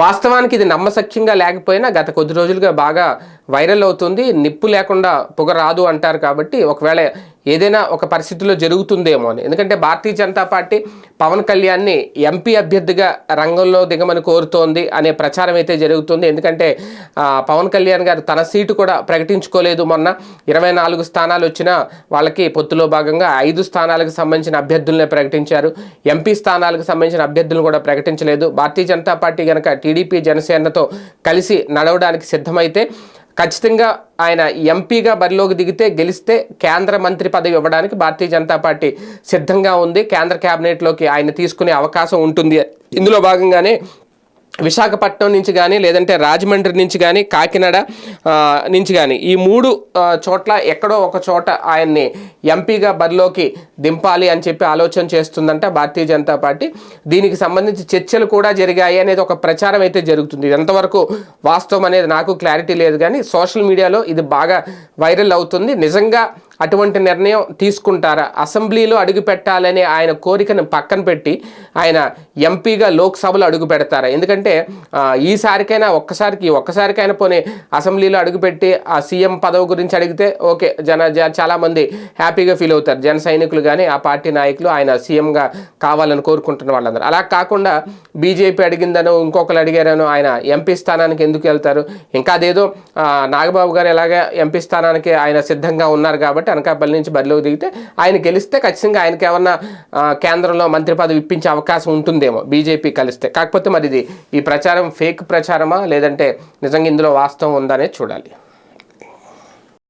వాస్తవానికి ఇది నమ్మసఖ్యంగా లేకపోయినా గత కొద్ది రోజులుగా బాగా వైరల్ అవుతుంది. నిప్పు లేకుండా పొగ రాదు అంటారు కాబట్టి ఒకవేళ ఏదైనా ఒక పరిస్థితిలో జరుగుతుందేమో అని. ఎందుకంటే భారతీయ జనతా పార్టీ పవన్ కళ్యాణ్ని ఎంపీ అభ్యర్థిగా రంగంలో దిగమని కోరుతోంది అనే ప్రచారం అయితే జరుగుతుంది. ఎందుకంటే పవన్ కళ్యాణ్ గారు తన సీటు కూడా ప్రకటించుకోలేదు మొన్న. ఇరవై నాలుగు స్థానాలు వచ్చినా వాళ్ళకి పొత్తులో భాగంగా ఐదు స్థానాలకు సంబంధించిన అభ్యర్థులనే ప్రకటించారు. ఎంపీ స్థానాలకు సంబంధించిన అభ్యర్థులను కూడా ప్రకటించలేదు. భారతీయ జనతా పార్టీ కనుక టీడీపీ జనసేనతో కలిసి నడవడానికి సిద్ధమైతే ఖచ్చితంగా ఆయన ఎంపీగా బరిలోకి దిగితే గెలిస్తే కేంద్ర మంత్రి పదవి ఇవ్వడానికి భారతీయ జనతా పార్టీ సిద్ధంగా ఉంది. కేంద్ర కేబినెట్లోకి ఆయన తీసుకునే అవకాశం ఉంటుంది. ఇందులో భాగంగానే విశాఖపట్నం నుంచి కానీ లేదంటే రాజమండ్రి నుంచి కానీ కాకినాడ నుంచి కానీ ఈ మూడు చోట్ల ఎక్కడో ఒక చోట ఆయన్ని ఎంపీగా బరిలోకి దింపాలి అని చెప్పి ఆలోచన చేస్తుందంట భారతీయ జనతా పార్టీ. దీనికి సంబంధించి చర్చలు కూడా జరిగాయి అనేది ఒక ప్రచారం అయితే జరుగుతుంది. ఎంతవరకు వాస్తవం అనేది నాకు క్లారిటీ లేదు కానీ సోషల్ మీడియాలో ఇది బాగా వైరల్ అవుతుంది. నిజంగా అటువంటి నిర్ణయం తీసుకుంటారా? అసెంబ్లీలో అడుగు పెట్టాలనే ఆయన కోరికను పక్కన పెట్టి ఆయన ఎంపీగా లోక్సభలో అడుగు పెడతారా? ఎందుకంటే ఈసారికైనా ఒక్కసారికి ఒక్కసారికైనా పోనీ అసెంబ్లీలో అడుగుపెట్టి ఆ సీఎం పదవి గురించి అడిగితే ఓకే జన చాలామంది హ్యాపీగా ఫీల్ అవుతారు. జన సైనికులు కానీ ఆ పార్టీ నాయకులు ఆయన సీఎంగా కావాలని కోరుకుంటున్న వాళ్ళందరూ. అలా కాకుండా బీజేపీ అడిగిందనో ఇంకొకరు అడిగారనో ఆయన ఎంపీ స్థానానికి ఎందుకు వెళ్తారు? ఇంకా అదేదో నాగబాబు గారు ఎలాగ ఎంపీ స్థానానికి ఆయన సిద్ధంగా ఉన్నారు కాబట్టి అనకాపల్లి నుంచి బరిలోకి దిగితే ఆయన గెలిస్తే ఖచ్చితంగా ఆయనకి ఏమన్నా కేంద్రంలో మంత్రి పదవి ఇప్పించే అవకాశం ఉంటుందేమో బీజేపీ కలిస్తే. కాకపోతే మరి ఇది ఈ ప్రచారం ఫేక్ ప్రచారమా? లేదంటే నిజంగా ఇందులో వాస్తవం ఉందనే చూడాలి.